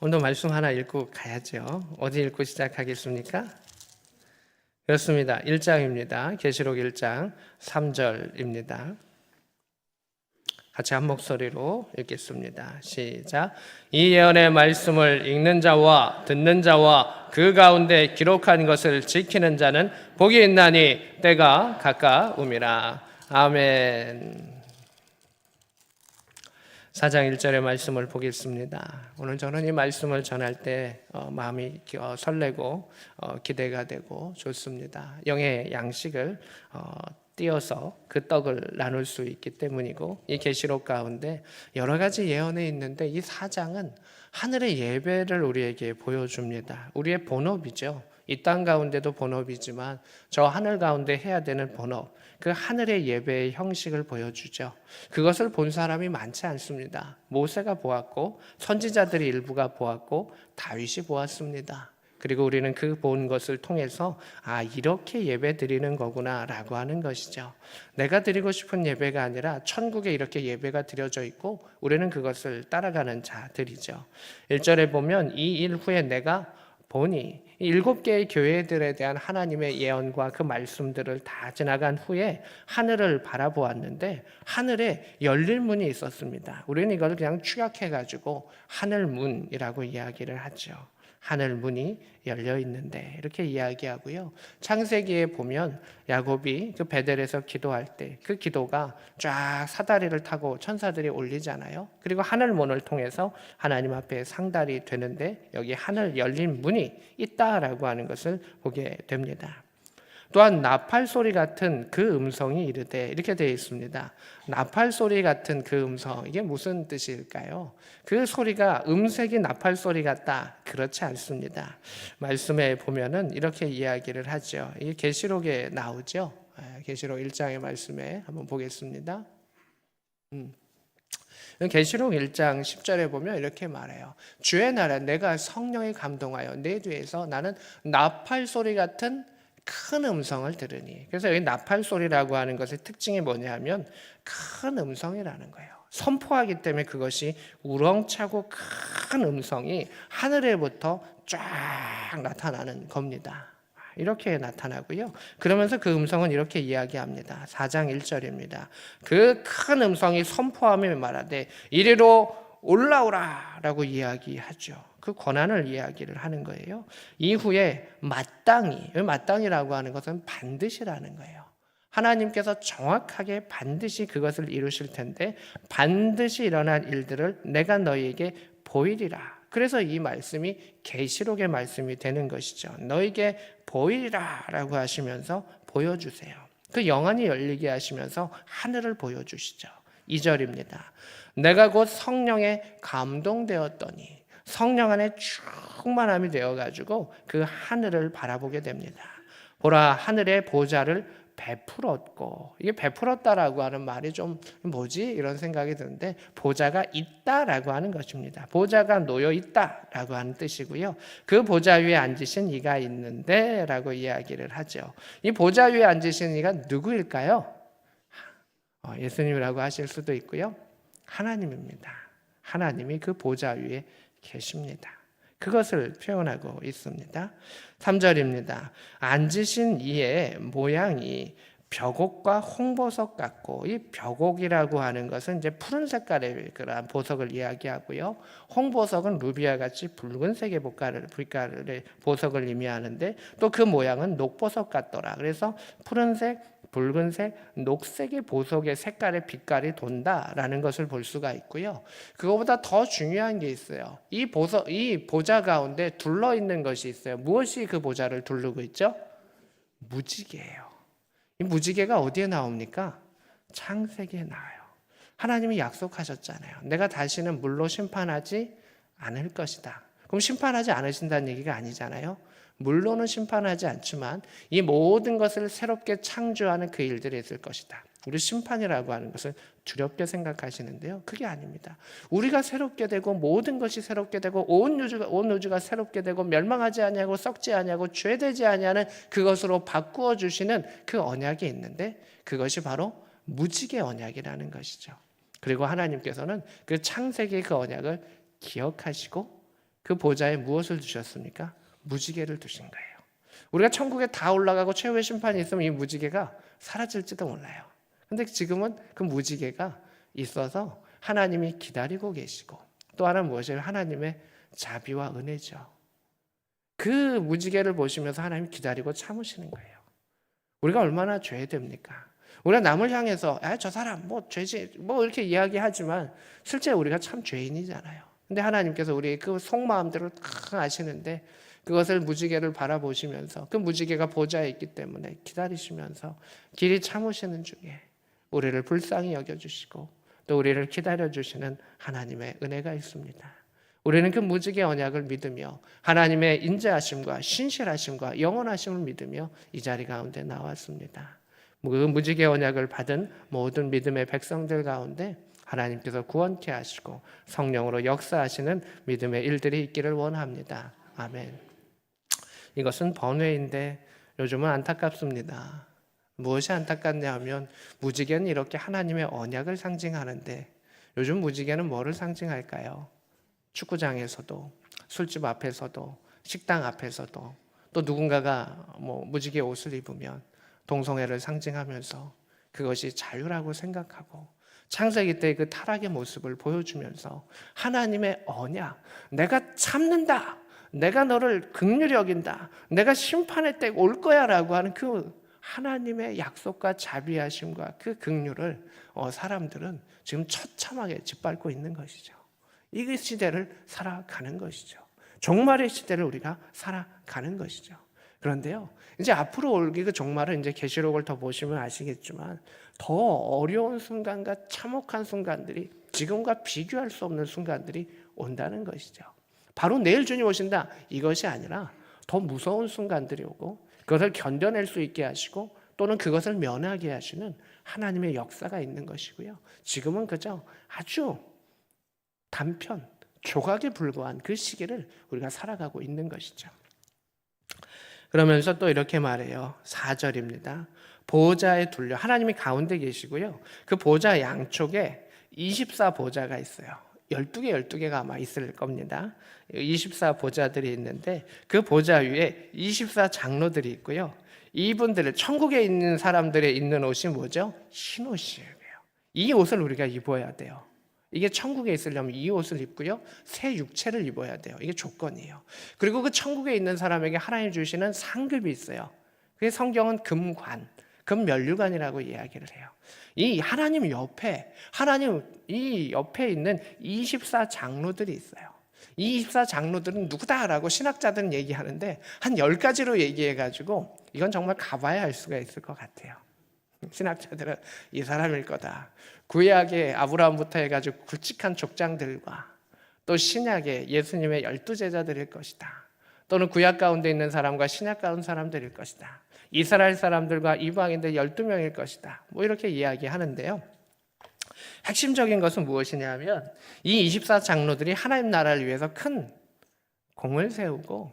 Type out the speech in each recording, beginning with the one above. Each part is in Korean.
오늘 말씀 하나 읽고 가야죠. 어디 읽고 시작하겠습니까? 그렇습니다. 1장입니다. 계시록 1장 3절입니다. 같이 한 목소리로 읽겠습니다. 시작. 이 예언의 말씀을 읽는 자와 듣는 자와 그 가운데 기록한 것을 지키는 자는 복이 있나니 때가 가까움이라. 아멘. 4장 1절의 말씀을 보겠습니다. 오늘 저는 이 말씀을 전할 때 어, 마음이 기- 어, 설레고 어, 기대가 되고 좋습니다. 영의 양식을 어, 띄어서 그 떡을 나눌 수 있기 때문이고 이 계시록 가운데 여러 가지 예언이 있는데 이 4장은 하늘의 예배를 우리에게 보여줍니다. 우리의 본업이죠. 이 땅 가운데도 본업이지만 저 하늘 가운데 해야 되는 본업, 그 하늘의 예배의 형식을 보여주죠. 그것을 본 사람이 많지 않습니다. 모세가 보았고 선지자들이 일부가 보았고 다윗이 보았습니다. 그리고 우리는 그 본 것을 통해서 아 이렇게 예배 드리는 거구나라고 하는 것이죠. 내가 드리고 싶은 예배가 아니라 천국에 이렇게 예배가 드려져 있고 우리는 그것을 따라가는 자들이죠. 1절에 보면 이 일 후에 내가 보니 이 일곱 개의 교회들에 대한 하나님의 예언과 그 말씀들을 다 지나간 후에 하늘을 바라보았는데 하늘에 열릴 문이 있었습니다. 우리는 이걸 그냥 축약해 가지고 하늘 문이라고 이야기를 하죠. 하늘 문이 열려 있는데 이렇게 이야기하고요. 창세기에 보면 야곱이 그 베델에서 기도할 때 그 기도가 쫙 사다리를 타고 천사들이 올리잖아요. 그리고 하늘 문을 통해서 하나님 앞에 상달이 되는데 여기 하늘 열린 문이 있다라고 하는 것을 보게 됩니다. 또한 나팔 소리 같은 그 음성이 이르되 이렇게 되어 있습니다. 나팔 소리 같은 그 음성 이게 무슨 뜻일까요? 그 소리가 음색이 나팔 소리 같다 그렇지 않습니다. 말씀에 보면은 이렇게 이야기를 하죠. 이 계시록에 나오죠. 아, 계시록 1장의 말씀에 한번 보겠습니다. 음. 계시록 1장 10절에 보면 이렇게 말해요. 주의 나라 내가 성령에 감동하여 내 뒤에서 나는 나팔 소리 같은 큰 음성을 들으니. 그래서 여기 나팔 소리라고 하는 것의 특징이 뭐냐면 큰 음성이라는 거예요. 선포하기 때문에 그것이 우렁차고 큰 음성이 하늘에부터 쫙 나타나는 겁니다. 이렇게 나타나고요. 그러면서 그 음성은 이렇게 이야기합니다. 4장 1절입니다. 그 큰 음성이 선포하며 말하되 이리로 올라오라 라고 이야기하죠. 그 권한을 이야기를 하는 거예요. 이후에 마땅히, 여기 마땅히라고 하는 것은 반드시라는 거예요. 하나님께서 정확하게 반드시 그것을 이루실 텐데 반드시 일어날 일들을 내가 너희에게 보이리라. 그래서 이 말씀이 계시록의 말씀이 되는 것이죠. 너에게 보이리라라고 하시면서 보여주세요. 그 영안이 열리게 하시면서 하늘을 보여주시죠. 2절입니다. 내가 곧 성령에 감동되었더니 성령 안에 충만함이 되어 가지고 그 하늘을 바라보게 됩니다. 보라 하늘의 보좌를 베풀었고 이게 베풀었다라고 하는 말이 좀 뭐지 이런 생각이 드는데 보좌가 있다라고 하는 것입니다. 보좌가 놓여 있다라고 하는 뜻이고요. 그 보좌 위에 앉으신 이가 있는데라고 이야기를 하죠. 이 보좌 위에 앉으신 이가 누구일까요? 어, 예수님이라고 하실 수도 있고요. 하나님입니다. 하나님이 그 보좌 위에 계십니다. 그것을 표현하고 있습니다. 3절입니다. 앉으신 이의 모양이 벽옥과 홍보석 같고 이 벽옥이라고 하는 것은 이제 푸른 색깔의 그러한 보석을 이야기하고요. 홍보석은 루비아 같이 붉은색의 빛깔의 보석을 의미하는데 또 그 모양은 녹보석 같더라. 그래서 푸른색 붉은색, 녹색의 보석의 색깔의 빛깔이 돈다라는 것을 볼 수가 있고요. 그거보다 더 중요한 게 있어요. 이 보석, 이 보좌 가운데 둘러 있는 것이 있어요. 무엇이 그 보좌를 두르고 있죠? 무지개예요. 이 무지개가 어디에 나옵니까? 창세기에 나와요. 하나님이 약속하셨잖아요. 내가 다시는 물로 심판하지 않을 것이다. 그럼 심판하지 않으신다는 얘기가 아니잖아요. 물로는 심판하지 않지만 이 모든 것을 새롭게 창조하는 그 일들이 있을 것이다. 우리 심판이라고 하는 것을 두렵게 생각하시는데요. 그게 아닙니다. 우리가 새롭게 되고 모든 것이 새롭게 되고 온 우주가 온 우주가 새롭게 되고 멸망하지 아니하고 썩지 아니하고 죄되지 아니하는 그것으로 바꾸어 주시는 그 언약이 있는데 그것이 바로 무지개 언약이라는 것이죠. 그리고 하나님께서는 그 창세기의 그 언약을 기억하시고 그 보좌에 무엇을 두셨습니까? 무지개를 두신 거예요. 우리가 천국에 다 올라가고 최후의 심판이 있으면 이 무지개가 사라질지도 몰라요. 근데 지금은 그 무지개가 있어서 하나님이 기다리고 계시고 또 하나 무엇이에요? 하나님의 자비와 은혜죠. 그 무지개를 보시면서 하나님 기다리고 참으시는 거예요. 우리가 얼마나 죄 됩니까? 우리가 남을 향해서 아, 저 사람 뭐 죄지 뭐 이렇게 이야기하지만 실제 우리가 참 죄인이잖아요. 근데 하나님께서 우리 그 속마음대로 다 아시는데 그것을 무지개를 바라보시면서 그 무지개가 보좌에 있기 때문에 기다리시면서 길이 참으시는 중에 우리를 불쌍히 여겨주시고 또 우리를 기다려주시는 하나님의 은혜가 있습니다. 우리는 그 무지개 언약을 믿으며 하나님의 인자하심과 신실하심과 영원하심을 믿으며 이 자리 가운데 나왔습니다. 그 무지개 언약을 받은 모든 믿음의 백성들 가운데 하나님께서 구원케 하시고 성령으로 역사하시는 믿음의 일들이 있기를 원합니다. 아멘. 이것은 번외인데 요즘은 안타깝습니다. 무엇이 안타깝냐 하면 무지개는 이렇게 하나님의 언약을 상징하는데 요즘 무지개는 뭐를 상징할까요? 축구장에서도 술집 앞에서도 식당 앞에서도 또 누군가가 뭐 무지개 옷을 입으면 동성애를 상징하면서 그것이 자유라고 생각하고 창세기 때 그 타락의 모습을 보여주면서 하나님의 언약, 내가 참는다, 내가 너를 극률히 여긴다, 내가 심판의 때올 거야 라고 하는 그 하나님의 약속과 자비하심과 그 극률을 어, 사람들은 지금 처참하게 짓밟고 있는 것이죠. 이 시대를 살아가는 것이죠. 종말의 시대를 우리가 살아가는 것이죠. 그런데요, 이제 앞으로 올그 종말은 이제 계시록을 더 보시면 아시겠지만 더 어려운 순간과 참혹한 순간들이 지금과 비교할 수 없는 순간들이 온다는 것이죠. 바로 내일 주님 오신다 이것이 아니라 더 무서운 순간들이 오고 그것을 견뎌낼 수 있게 하시고 또는 그것을 면하게 하시는 하나님의 역사가 있는 것이고요. 지금은 그저 아주 단편, 조각에 불과한 그 시기를 우리가 살아가고 있는 것이죠. 그러면서 또 이렇게 말해요. 4절입니다. 보좌에 둘려 하나님이 가운데 계시고요. 그 보좌 양쪽에 24 보좌가 있어요. 12개 12개가 아마 있을 겁니다. 24 보좌들이 있는데 그 보좌 위에 24 장로들이 있고요. 이분들을 천국에 있는 사람들의 입는 옷이 뭐죠? 흰 옷이에요. 이 옷을 우리가 입어야 돼요. 이게 천국에 있으려면 이 옷을 입고요. 새 육체를 입어야 돼요. 이게 조건이에요. 그리고 그 천국에 있는 사람에게 하나님 주시는 상급이 있어요. 그게 성경은 금관, 금면류관이라고 이야기를 해요. 이 하나님 옆에 하나님 이 옆에 있는 24 장로들이 있어요. 이 24 장로들은 누구다라고 신학자들은 얘기하는데 한 10가지로 얘기해 가지고 이건 정말 가봐야 알 수가 있을 것 같아요. 신학자들은 이 사람일 거다. 구약의 아브라함부터 해 가지고 굵직한 족장들과 또 신약의 예수님의 열두 제자들일 것이다. 또는 구약 가운데 있는 사람과 신약 가운데 사람들일 것이다. 이스라엘 사람들과 이방인들 12명일 것이다. 뭐 이렇게 이야기하는데요. 핵심적인 것은 무엇이냐면 이 24장로들이 하나님 나라를 위해서 큰 공을 세우고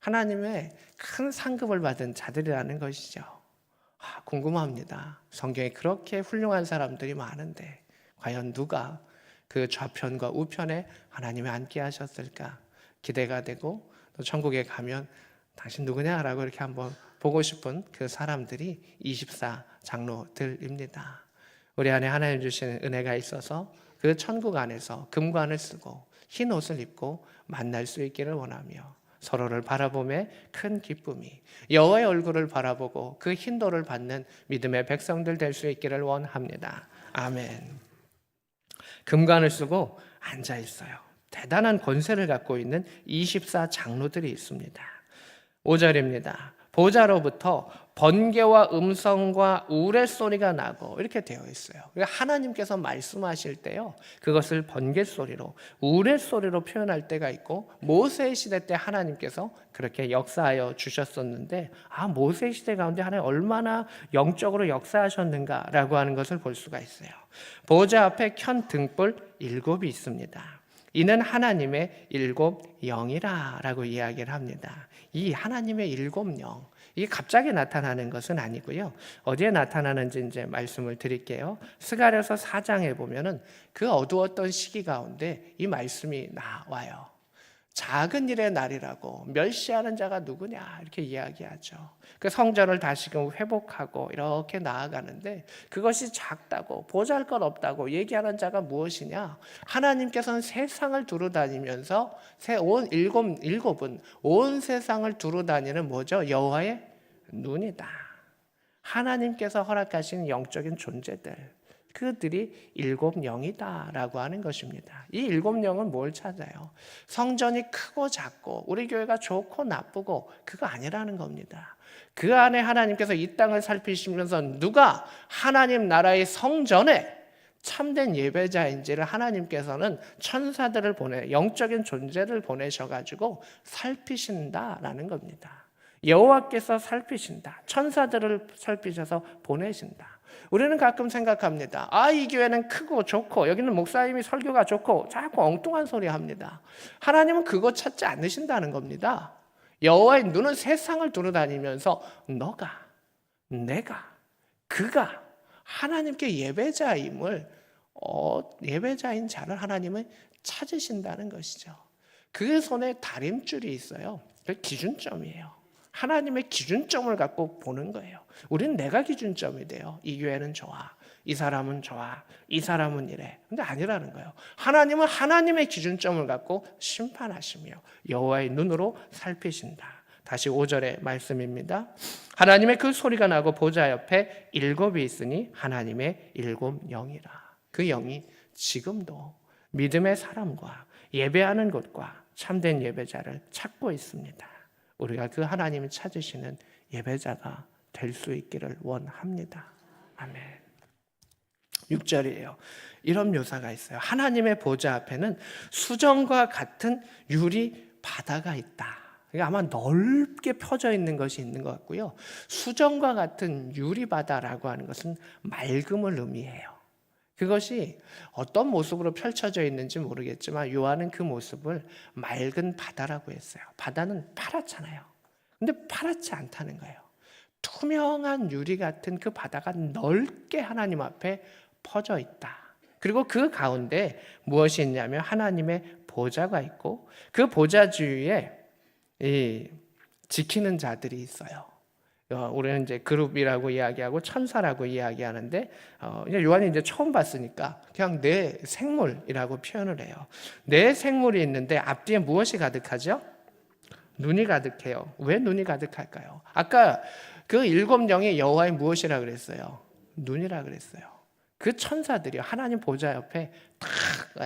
하나님의 큰 상급을 받은 자들이라는 것이죠. 아, 궁금합니다. 성경에 그렇게 훌륭한 사람들이 많은데 과연 누가 그 좌편과 우편에 하나님이 앉게 하셨을까 기대가 되고 또 천국에 가면 당신 누구냐라고 이렇게 한번 보고 싶은 그 사람들이 24 장로들입니다. 우리 안에 하나님 주시는 은혜가 있어서 그 천국 안에서 금관을 쓰고 흰 옷을 입고 만날 수 있기를 원하며 서로를 바라보며 큰 기쁨이 여호와의 얼굴을 바라보고 그 흰도를 받는 믿음의 백성들 될 수 있기를 원합니다. 아멘. 금관을 쓰고 앉아 있어요. 대단한 권세를 갖고 있는 24 장로들이 있습니다. 5절입니다. 보좌로부터 번개와 음성과 우레 소리가 나고 이렇게 되어 있어요. 하나님께서 말씀하실 때요. 그것을 번개 소리로 우레 소리로 표현할 때가 있고 모세 시대 때 하나님께서 그렇게 역사하여 주셨었는데 아 모세 시대 가운데 하나님 얼마나 영적으로 역사하셨는가라고 하는 것을 볼 수가 있어요. 보좌 앞에 켠 등불 일곱이 있습니다. 이는 하나님의 일곱 영이라라고 이야기를 합니다. 이 하나님의 일곱 영 이게 갑자기 나타나는 것은 아니고요. 어디에 나타나는지 이제 말씀을 드릴게요. 스가랴서 4장에 보면은 그 어두웠던 시기 가운데 이 말씀이 나와요. 작은 일의 날이라고 멸시하는 자가 누구냐 이렇게 이야기하죠. 그 성전을 다시금 회복하고 이렇게 나아가는데 그것이 작다고 보잘것 없다고 얘기하는 자가 무엇이냐? 하나님께서는 세상을 두루 다니면서 세- 온 일곱 일곱은 온 세상을 두루 다니는 뭐죠? 여호와의 눈이다. 하나님께서 허락하신 영적인 존재들 그들이 일곱 영이다라고 하는 것입니다. 이 일곱 영은 뭘 찾아요? 성전이 크고 작고 우리 교회가 좋고 나쁘고 그거 아니라는 겁니다. 그 안에 하나님께서 이 땅을 살피시면서 누가 하나님 나라의 성전에 참된 예배자인지를 하나님께서는 천사들을 보내 영적인 존재를 보내셔 가지고 살피신다라는 겁니다. 여호와께서 살피신다. 천사들을 살피셔서 보내신다. 우리는 가끔 생각합니다. 아, 이 교회는 크고 좋고, 여기는 목사님이 설교가 좋고, 자꾸 엉뚱한 소리 합니다. 하나님은 그거 찾지 않으신다는 겁니다. 여호와의 눈은 세상을 두루 다니면서 너가, 내가, 그가 하나님께 예배자임을, 어, 예배자인 자를 하나님은 찾으신다는 것이죠. 그 손에 다림줄이 있어요. 그 기준점이에요. 하나님의 기준점을 갖고 보는 거예요. 우리는 내가 기준점이 돼요. 이 교회는 좋아. 이 사람은 좋아. 이 사람은 이래. 근데 아니라는 거예요. 하나님은 하나님의 기준점을 갖고 심판하시며 여호와의 눈으로 살피신다. 다시 5절의 말씀입니다. 하나님의 그 소리가 나고 보좌 옆에 일곱이 있으니 하나님의 일곱 영이라. 그 영이 지금도 믿음의 사람과 예배하는 곳과 참된 예배자를 찾고 있습니다. 우리가 그 하나님이 찾으시는 예배자가 될 수 있기를 원합니다. 아멘. 6절이에요. 이런 묘사가 있어요. 하나님의 보좌 앞에는 수정과 같은 유리 바다가 있다. 아마 넓게 펴져 있는 것이 있는 것 같고요. 수정과 같은 유리 바다라고 하는 것은 맑음을 의미해요. 그것이 어떤 모습으로 펼쳐져 있는지 모르겠지만 요한은 그 모습을 맑은 바다라고 했어요. 바다는 파랗잖아요. 근데 파랗지 않다는 거예요. 투명한 유리 같은 그 바다가 넓게 하나님 앞에 퍼져 있다. 그리고 그 가운데 무엇이 있냐면 하나님의 보좌가 있고 그 보좌 주위에 이 지키는 자들이 있어요. 어, 우리는 이제 그룹이라고 이야기하고 천사라고 이야기하는데 어, 요한이 이제 처음 봤으니까 그냥 내 생물이라고 표현을 해요. 내 생물이 있는데 앞뒤에 무엇이 가득하죠? 눈이 가득해요. 왜 눈이 가득할까요? 아까 그 일곱 영의 여호와의 무엇이라 그랬어요? 눈이라 그랬어요. 그 천사들이 하나님 보좌 옆에 딱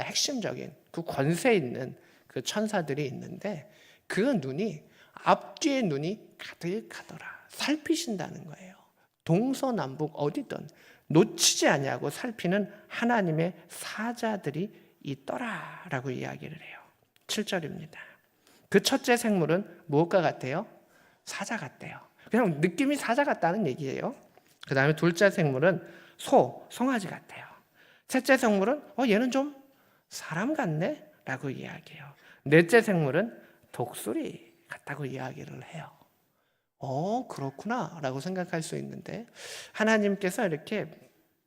핵심적인 그 권세 있는 그 천사들이 있는데 그 눈이 앞뒤의 눈이 가득하더라. 살피신다는 거예요. 동서남북 어디든 놓치지 아니하고 살피는 하나님의 사자들이 있더라라고 이야기를 해요. 7절입니다. 그 첫째 생물은 무엇과 같아요? 사자 같대요. 그냥 느낌이 사자 같다는 얘기예요. 그 다음에 둘째 생물은 소, 송아지 같아요. 셋째 생물은 어 얘는 좀 사람 같네 라고 이야기해요. 넷째 생물은 독수리 같다고 이야기를 해요. 어, 그렇구나. 라고 생각할 수 있는데, 하나님께서 이렇게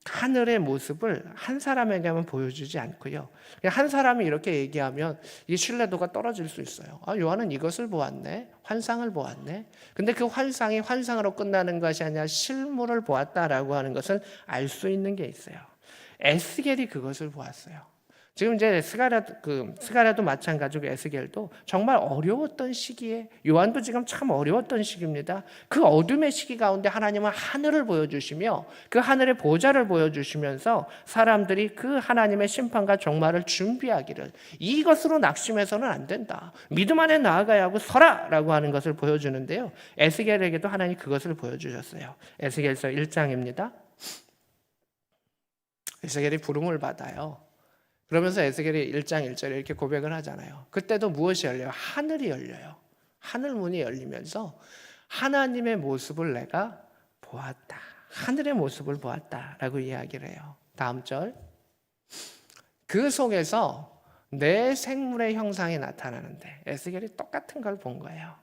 하늘의 모습을 한 사람에게만 보여주지 않고요. 한 사람이 이렇게 얘기하면 이 신뢰도가 떨어질 수 있어요. 아, 요한은 이것을 보았네. 환상을 보았네. 근데 그 환상이 환상으로 끝나는 것이 아니라 실물을 보았다라고 하는 것을 알 수 있는 게 있어요. 에스겔이 그것을 보았어요. 지금 이제 스가랴 그 스가랴도 마찬가지고 에스겔도 정말 어려웠던 시기에 요한도 지금 참 어려웠던 시기입니다. 그 어둠의 시기 가운데 하나님은 하늘을 보여주시며 그 하늘의 보좌를 보여주시면서 사람들이 그 하나님의 심판과 종말을 준비하기를 이것으로 낙심해서는 안 된다. 믿음 안에 나아가야 하고 서라라고 하는 것을 보여주는데요. 에스겔에게도 하나님 그것을 보여주셨어요. 에스겔서 1장입니다. 에스겔이 부름을 받아요. 그러면서 에스겔이 1장 1절에 이렇게 고백을 하잖아요. 그때도 무엇이 열려요? 하늘이 열려요. 하늘 문이 열리면서 하나님의 모습을 내가 보았다. 하늘의 모습을 보았다라고 이야기를 해요. 다음 절. 그 속에서 내 생물의 형상이 나타나는데 에스겔이 똑같은 걸 본 거예요.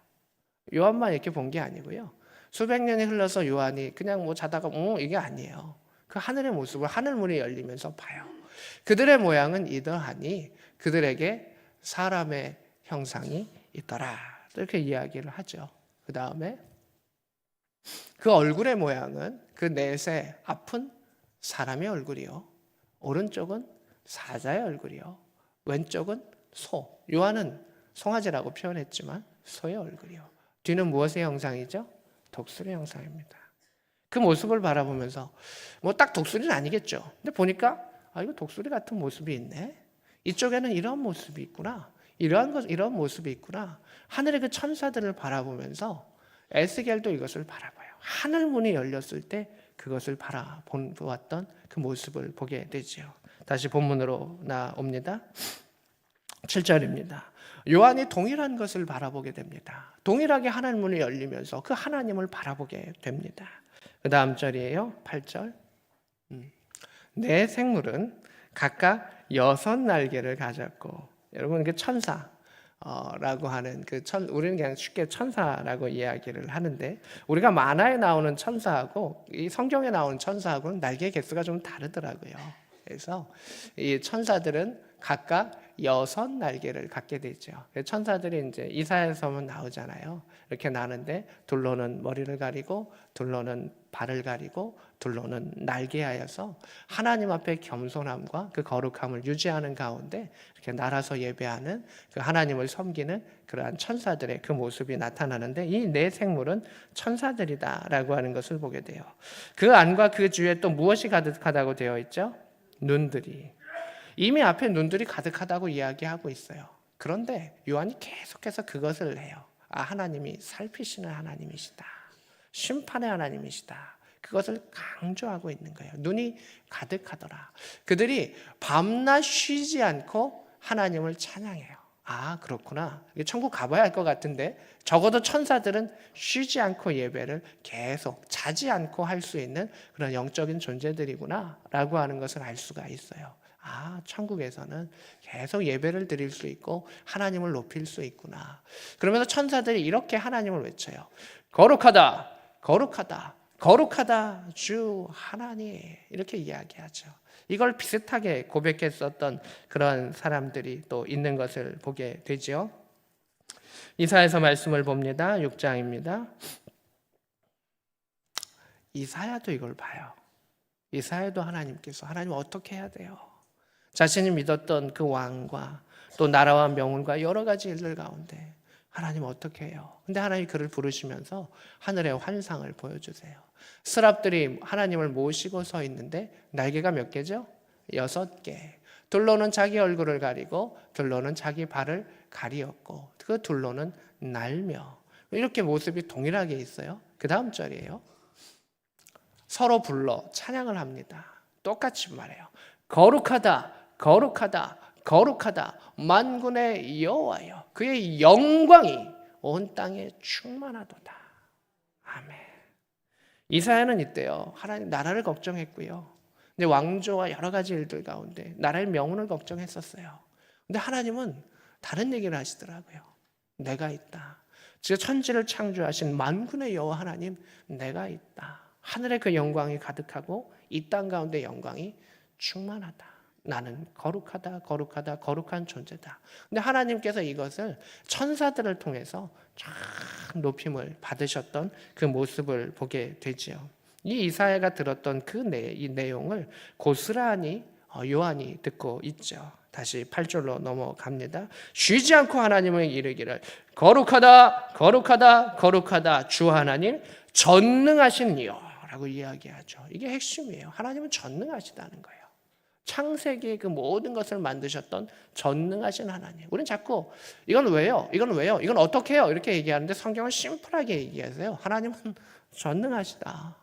요한만 이렇게 본 게 아니고요. 수백 년이 흘러서 요한이 그냥 뭐 자다가 어 이게 아니에요. 그 하늘의 모습을 하늘 문이 열리면서 봐요. 그들의 모양은 이러하니 그들에게 사람의 형상이 있더라. 이렇게 이야기를 하죠. 그 다음에 그 얼굴의 모양은 그 넷의 앞은 사람의 얼굴이요. 오른쪽은 사자의 얼굴이요. 왼쪽은 소. 요한은 송아지라고 표현했지만 소의 얼굴이요. 뒤는 무엇의 형상이죠? 독수리 형상입니다. 그 모습을 바라보면서 뭐 딱 독수리는 아니겠죠. 근데 보니까 아 이거 독수리 같은 모습이 있네. 이쪽에는 이런 모습이 있구나. 이러한 것 이런 모습이 있구나. 하늘의 그 천사들을 바라보면서 에스겔도 이것을 바라봐요. 하늘 문이 열렸을 때 그것을 바라보았던 그 모습을 보게 되지요. 다시 본문으로 나옵니다. 7절입니다. 요한이 동일한 것을 바라보게 됩니다. 동일하게 하나님 문이 열리면서 그 하나님을 바라보게 됩니다. 그 다음 절이에요. 8절. 음. 내 생물은 각각 여섯 날개를 가졌고 여러분 그 천사 어라고 하는 그 천, 우리는 그냥 쉽게 천사라고 이야기를 하는데 우리가 만화에 나오는 천사하고 이 성경에 나오는 천사하고는 날개 개수가 좀 다르더라고요. 그래서 이 천사들은 각각 여섯 날개를 갖게 되죠. 천사들이 이제 이사에서만 나오잖아요. 이렇게 나는데 둘로는 머리를 가리고 둘로는 발을 가리고 둘로는 날개하여서 하나님 앞에 겸손함과 그 거룩함을 유지하는 가운데 이렇게 날아서 예배하는 그 하나님을 섬기는 그러한 천사들의 그 모습이 나타나는데 이 네 생물은 천사들이다라고 하는 것을 보게 돼요. 그 안과 그 주위에 또 무엇이 가득하다고 되어 있죠? 눈들이 이미 앞에 눈들이 가득하다고 이야기하고 있어요. 그런데 요한이 계속해서 그것을 해요. 아, 하나님이 살피시는 하나님이시다. 심판의 하나님이시다. 그것을 강조하고 있는 거예요. 눈이 가득하더라. 그들이 밤낮 쉬지 않고 하나님을 찬양해요. 아, 그렇구나. 천국 가봐야 할 것 같은데 적어도 천사들은 쉬지 않고 예배를 계속 자지 않고 할 수 있는 그런 영적인 존재들이구나 라고 하는 것을 알 수가 있어요. 아, 천국에서는 계속 예배를 드릴 수 있고 하나님을 높일 수 있구나. 그러면서 천사들이 이렇게 하나님을 외쳐요. 거룩하다, 거룩하다, 거룩하다, 주 하나님. 이렇게 이야기하죠. 이걸 비슷하게 고백했었던 그런 사람들이 또 있는 것을 보게 되죠. 이사에서 말씀을 봅니다. 6장입니다. 이사야도 이걸 봐요. 이사야도 하나님께서 하나님 어떻게 해야 돼요? 자신이 믿었던 그 왕과 또 나라와 명운과 여러 가지 일들 가운데 하나님 어떻게 해요? 근데 하나님 그를 부르시면서 하늘의 환상을 보여주세요. 스랍들이 하나님을 모시고 서 있는데 날개가 몇 개죠? 여섯 개. 둘로는 자기 얼굴을 가리고 둘로는 자기 발을 가리었고 그 둘로는 날며 이렇게 모습이 동일하게 있어요. 그 다음 절이에요. 서로 불러 찬양을 합니다. 똑같이 말해요. 거룩하다, 거룩하다, 거룩하다. 만군의 여호와여. 그의 영광이 온 땅에 충만하도다. 아멘. 이사야는 이때요. 하나님 나라를 걱정했고요. 근데 왕조와 여러 가지 일들 가운데 나라의 명운을 걱정했었어요. 근데 하나님은 다른 얘기를 하시더라고요. 내가 있다. 즉 천지를 창조하신 만군의 여호와 하나님 내가 있다. 하늘에 그 영광이 가득하고 이 땅 가운데 영광이 충만하다. 나는 거룩하다, 거룩하다, 거룩한 존재다. 근데 하나님께서 이것을 천사들을 통해서 참 높임을 받으셨던 그 모습을 보게 되지요. 이 이사야가 들었던 그 내, 이 내용을 고스란히 어, 요한이 듣고 있죠. 다시 8절로 넘어갑니다. 쉬지 않고 하나님을 이르기를 거룩하다, 거룩하다, 거룩하다 주 하나님 전능하신 이여라고 이야기하죠. 이게 핵심이에요. 하나님은 전능하시다는 거예요. 창세기의 그 모든 것을 만드셨던 전능하신 하나님. 우리는 자꾸 이건 왜요? 이건 왜요? 이건 어떻게 해요? 이렇게 얘기하는데 성경은 심플하게 얘기하세요. 하나님은 전능하시다.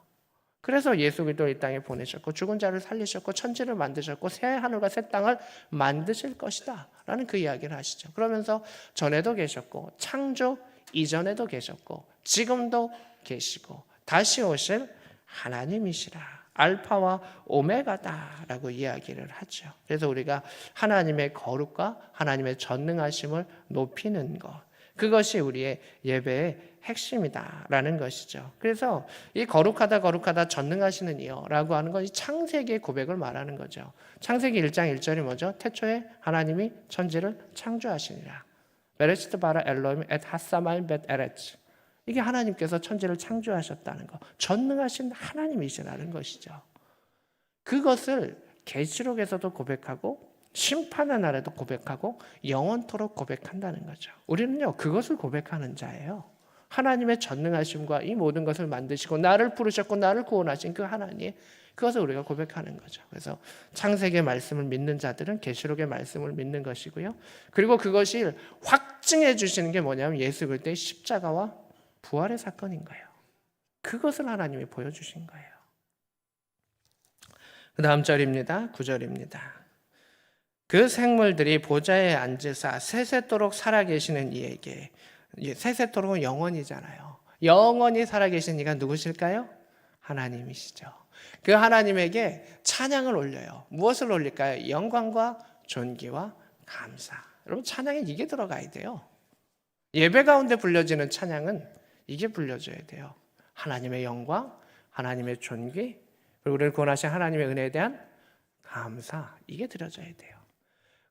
그래서 예수 그리스도를 이 땅에 보내셨고 죽은 자를 살리셨고 천지를 만드셨고 새 하늘과 새 땅을 만드실 것이다라는 그 이야기를 하시죠. 그러면서 전에도 계셨고 창조 이전에도 계셨고 지금도 계시고 다시 오실 하나님이시라. 알파와 오메가다라고 이야기를 하죠. 그래서 우리가 하나님의 거룩과 하나님의 전능하심을 높이는 것. 그것이 우리의 예배의 핵심이다라는 것이죠. 그래서 이 거룩하다 거룩하다 전능하시는 이여라고 하는 것이 창세기의 고백을 말하는 거죠. 창세기 1장 1절이 뭐죠? 태초에 하나님이 천지를 창조하시니라. 베레시트 바라 엘로임 엣 하사마임 벳 에레츠. 이게 하나님께서 천지를 창조하셨다는 거. 전능하신 하나님이시라는 것이죠. 그것을 계시록에서도 고백하고 심판의 날에도 고백하고 영원토록 고백한다는 거죠. 우리는요 그것을 고백하는 자예요. 하나님의 전능하심과 이 모든 것을 만드시고 나를 부르셨고 나를 구원하신 그 하나님 그것을 우리가 고백하는 거죠. 그래서 창세기의 말씀을 믿는 자들은 계시록의 말씀을 믿는 것이고요. 그리고 그것이 확증해 주시는 게 뭐냐면 예수 그리스도의 십자가와 부활의 사건인 거예요. 그것을 하나님이 보여주신 거예요. 그 다음 절입니다. 9절입니다. 그 생물들이 보좌에 앉으사 세세토록 살아계시는 이에게 세세토록은 영원이잖아요. 영원히 살아계신 이가 누구실까요? 하나님이시죠. 그 하나님에게 찬양을 올려요. 무엇을 올릴까요? 영광과 존귀와 감사. 여러분 찬양에 이게 들어가야 돼요. 예배 가운데 불려지는 찬양은 이게 불려져야 돼요. 하나님의 영광, 하나님의 존귀, 그리고 우리를 구원하신 하나님의 은혜에 대한 감사 이게 드려져야 돼요.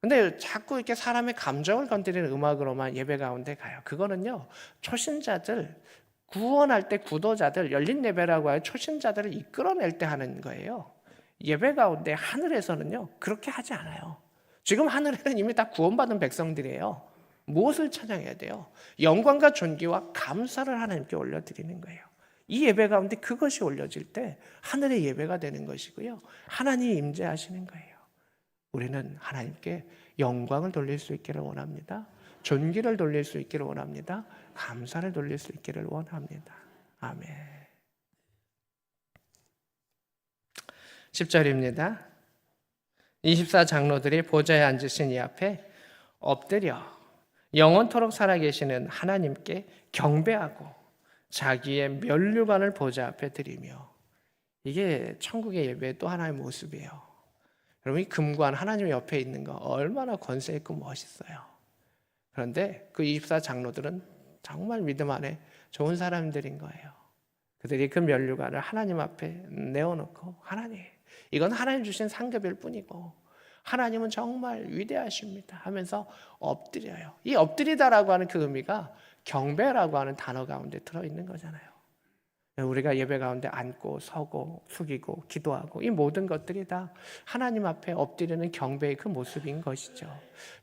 근데 자꾸 이렇게 사람의 감정을 건드리는 음악으로만 예배 가운데 가요. 그거는요 초신자들 구원할 때 구도자들 열린 예배라고 하여 초신자들을 이끌어낼 때 하는 거예요. 예배 가운데 하늘에서는요 그렇게 하지 않아요. 지금 하늘에는 이미 다 구원받은 백성들이에요. 무엇을 찬양해야 돼요? 영광과 존귀와 감사를 하나님께 올려드리는 거예요. 이 예배 가운데 그것이 올려질 때 하늘의 예배가 되는 것이고요. 하나님이 임재하시는 거예요. 우리는 하나님께 영광을 돌릴 수 있기를 원합니다. 존귀를 돌릴 수 있기를 원합니다. 감사를 돌릴 수 있기를 원합니다. 아멘. 10절입니다. 24 장로들이 보좌에 앉으신 이 앞에 엎드려 영원토록 살아계시는 하나님께 경배하고 자기의 면류관을 보좌 앞에 드리며 이게 천국의 예배의 또 하나의 모습이에요. 여러분 이 금관 하나님 옆에 있는 거 얼마나 권세 있고 멋있어요. 그런데 그 24 장로들은 정말 믿음 안에 좋은 사람들인 거예요. 그들이 그 면류관을 하나님 앞에 내어놓고 하나님 이건 하나님 주신 상급일 뿐이고 하나님은 정말 위대하십니다 하면서 엎드려요. 이 엎드리다라고 하는 그 의미가 경배라고 하는 단어 가운데 들어 있는 거잖아요. 우리가 예배 가운데 앉고 서고 숙이고 기도하고 이 모든 것들이 다 하나님 앞에 엎드리는 경배의 그 모습인 것이죠.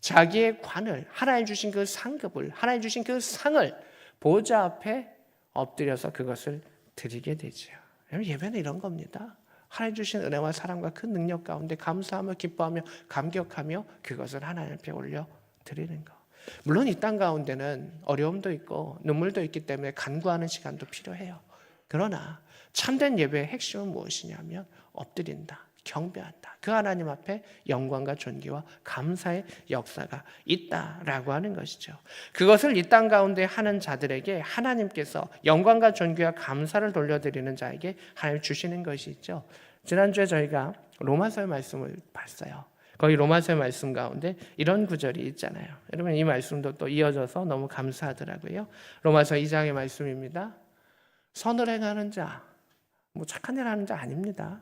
자기의 관을 하나님 주신 그 상급을 하나님 주신 그 상을 보좌 앞에 엎드려서 그것을 드리게 되죠. 예배는 이런 겁니다. 하나님 주신 은혜와 사랑과 큰 능력 가운데 감사하며 기뻐하며 감격하며 그것을 하나님 앞에 올려 드리는 것. 물론 이 땅 가운데는 어려움도 있고 눈물도 있기 때문에 간구하는 시간도 필요해요. 그러나 참된 예배의 핵심은 무엇이냐면 엎드린다. 경배한다. 그 하나님 앞에 영광과 존귀와 감사의 역사가 있다라고 하는 것이죠. 그것을 이 땅 가운데 하는 자들에게 하나님께서 영광과 존귀와 감사를 돌려드리는 자에게 하나님 주시는 것이 있죠. 지난주에 저희가 로마서의 말씀을 봤어요. 거기 로마서의 말씀 가운데 이런 구절이 있잖아요. 여러분 이 말씀도 또 이어져서 너무 감사하더라고요. 로마서 2장의 말씀입니다. 선을 행하는 자, 뭐 착한 일 하는 자 아닙니다.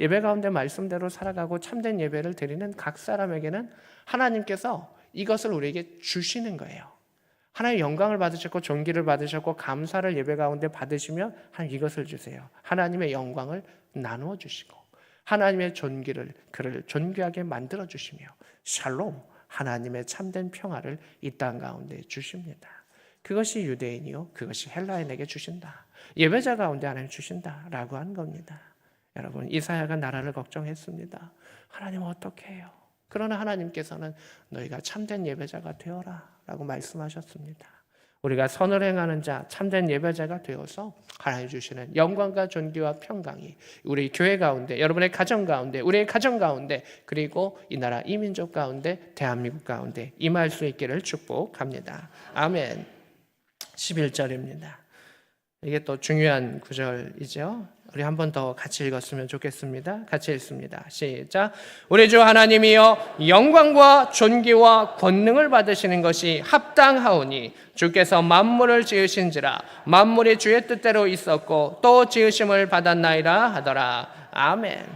예배 가운데 말씀대로 살아가고 참된 예배를 드리는 각 사람에게는 하나님께서 이것을 우리에게 주시는 거예요. 하나님 영광을 받으셨고 존귀를 받으셨고 감사를 예배 가운데 받으시면 하나님 이것을 주세요. 하나님의 영광을 나누어 주시고 하나님의 존귀를 그를 존귀하게 만들어 주시며 샬롬 하나님의 참된 평화를 이 땅 가운데 주십니다. 그것이 유대인이요 그것이 헬라인에게 주신다. 예배자 가운데 하나님 주신다라고 한 겁니다. 여러분 이사야가 나라를 걱정했습니다. 하나님 어떻게 해요? 그러나 하나님께서는 너희가 참된 예배자가 되어라 라고 말씀하셨습니다. 우리가 선을 행하는 자, 참된 예배자가 되어서 하나님 주시는 영광과 존귀와 평강이 우리 교회 가운데, 여러분의 가정 가운데, 우리의 가정 가운데, 그리고 이 나라 이민족 가운데, 대한민국 가운데 임할 수 있기를 축복합니다. 아멘. 11절입니다. 이게 또 중요한 구절이죠. 우리 한 번 더 같이 읽었으면 좋겠습니다. 같이 읽습니다. 시작. 우리 주 하나님이여 영광과 존귀와 권능을 받으시는 것이 합당하오니 주께서 만물을 지으신지라 만물이 주의 뜻대로 있었고 또 지으심을 받았나이다 하더라. 아멘.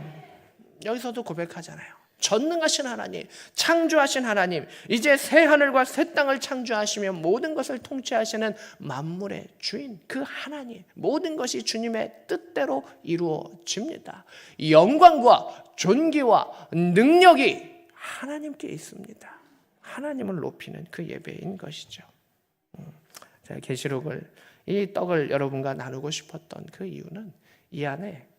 여기서도 고백하잖아요. 전능하신 하나님, 창조하신 하나님, 이제 새 하늘과 새 땅을 창조하시며 모든 것을 통치하시는 만물의 주인, 그 하나님, 모든 것이 주님의 뜻대로 이루어집니다. 영광과 존귀와 능력이 하나님께 있습니다. 하나님을 높이는 그 예배인 것이죠. 음, 제가 계시록을 이 떡을 여러분과 나누고 싶었던 그 이유는 이 안에 어,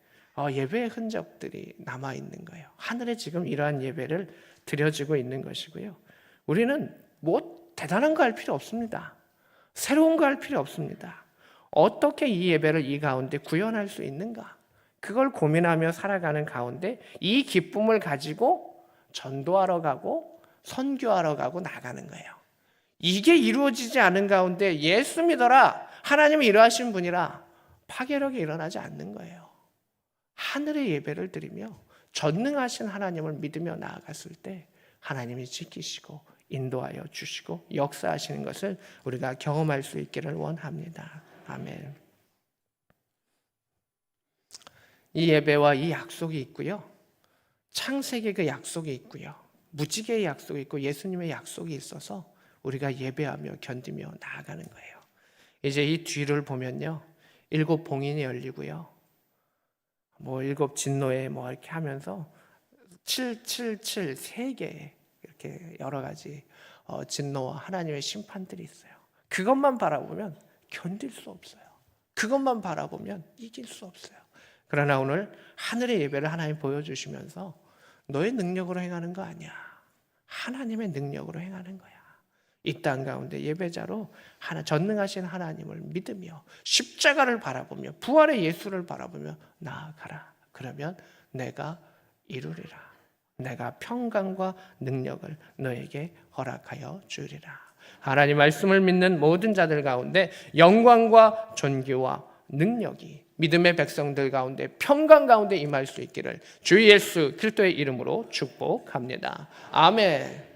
예배의 흔적들이 남아 있는 거예요. 하늘에 지금 이러한 예배를 드려지고 있는 것이고요. 우리는 뭐 대단한 거 할 필요 없습니다. 새로운 거 할 필요 없습니다. 어떻게 이 예배를 이 가운데 구현할 수 있는가? 그걸 고민하며 살아가는 가운데 이 기쁨을 가지고 전도하러 가고 선교하러 가고 나가는 거예요. 이게 이루어지지 않은 가운데 예수 믿어라. 하나님이 이러하신 분이라 파괴력이 일어나지 않는 거예요. 하늘의 예배를 드리며 전능하신 하나님을 믿으며 나아갔을 때 하나님이 지키시고 인도하여 주시고 역사하시는 것을 우리가 경험할 수 있기를 원합니다. 아멘. 이 예배와 이 약속이 있고요. 창세기 그 약속이 있고요. 무지개의 약속이 있고 예수님의 약속이 있어서 우리가 예배하며 견디며 나아가는 거예요. 이제 이 뒤를 보면요. 일곱 봉인이 열리고요. 뭐 일곱 진노에 뭐 이렇게 하면서 777 3개 이렇게 여러 가지 어, 진노와 하나님의 심판들이 있어요. 그것만 바라보면 견딜 수 없어요. 그것만 바라보면 이길 수 없어요. 그러나 오늘 하늘의 예배를 하나님 보여주시면서 너의 능력으로 행하는 거 아니야. 하나님의 능력으로 행하는 거야. 이 땅 가운데 예배자로 하나 전능하신 하나님을 믿으며 십자가를 바라보며 부활의 예수를 바라보며 나아가라. 그러면 내가 이루리라. 내가 평강과 능력을 너에게 허락하여 주리라. 하나님 말씀을 믿는 모든 자들 가운데 영광과 존귀와 능력이 믿음의 백성들 가운데 평강 가운데 임할 수 있기를 주 예수 그리스도의 이름으로 축복합니다. 아멘.